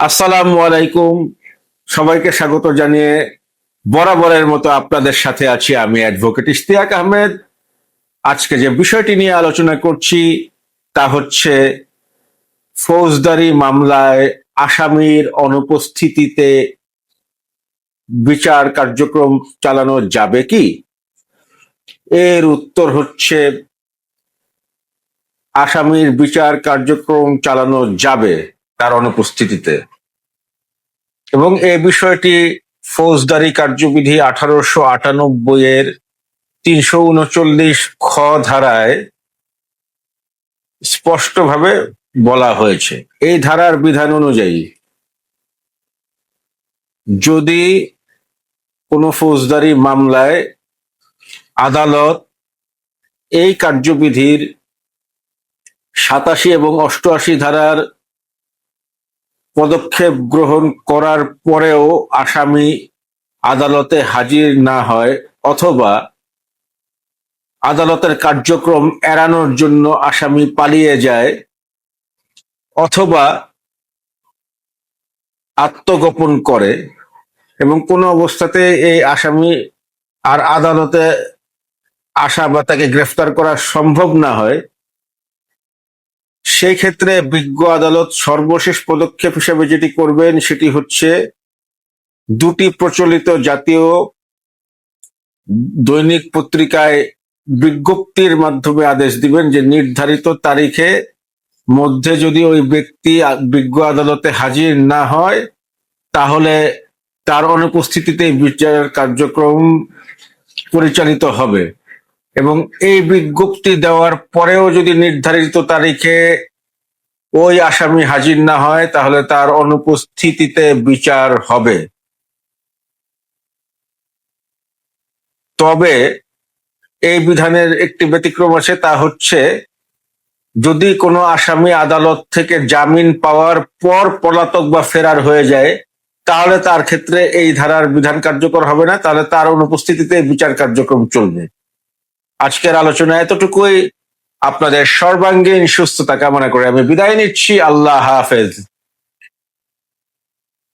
আসসালামু আলাইকুম। সবাইকে স্বাগত জানিয়ে বরাবরের মতো আপনাদের সাথে আছি আমি অ্যাডভোকেট ইশতিয়াক আহমেদ। আজকে যে বিষয়টি নিয়ে আলোচনা করছি তা হচ্ছে ফৌজদারি মামলায় আসামির অনুপস্থিতিতে বিচার কার্যক্রম চালানো যাবে কি? এর উত্তর হচ্ছে আসামির বিচার কার্যক্রম চালানো যাবে। তার অনুপস্থিতিতে। এবং এই বিষয়টি ফৌজদারি কার্যবিধি আঠারোশো আটানব্বই এর তিনশো উনচল্লিশ খ ধারায় স্পষ্টভাবে বলা হয়েছে। এই ধারার বিধান অনুযায়ী, যদি কোনো ফৌজদারি মামলায় আদালত এই কার্যবিধির সাতাশি এবং অষ্টআশি ধারার পদক্ষেপ গ্রহণ করার পরেও আসামি আদালতে হাজির না হয় অথবা আদালতের কার্যক্রম এড়ানোর জন্য আসামি পালিয়ে যায় অথবা আত্মগোপন করে এবং কোনো অবস্থাতে এই আসামি আর আদালতে আসা বা তাকে গ্রেফতার করা সম্ভব না হয়। সেই ক্ষেত্রে বিজ্ঞ আদালত সর্বশেষ পদক্ষেপ হিসেবে যেটি করবেন সেটি হচ্ছে দুটি প্রচলিত জাতীয় দৈনিক পত্রিকায় বিজ্ঞপ্তির মাধ্যমে আদেশ দিবেন যে নির্ধারিত তারিখে মধ্যে যদি ওই ব্যক্তি বিজ্ঞ আদালতে হাজির না হয়, তাহলে তার অনুপস্থিতিতে বিচার কার্যক্রম পরিচালিত হবে। এবং এই বিজ্ঞপ্তি দেওয়ার পরেও যদি নির্ধারিত তারিখে ওই আসামি হাজির না হয়, তাহলে তার অনুপস্থিতিতে বিচার হবে। তবে এই বিধানের একটি ব্যতিক্রম আছে, তা হচ্ছে যদি কোনো আসামি আদালত থেকে জামিন পাওয়ার পর পলাতক বা ফেরার হয়ে যায়, তাহলে তার ক্ষেত্রে এই ধারার বিধান কার্যকর হবে না, তাহলে তার অনুপস্থিতিতে বিচার কার্যক্রম চলবে। আজকের আলোচনা এতটুকুই। আপনাদের সর্বাঙ্গীন সুস্থতা কামনা করে আমি বিদায় নিচ্ছি। আল্লাহ হাফেজ।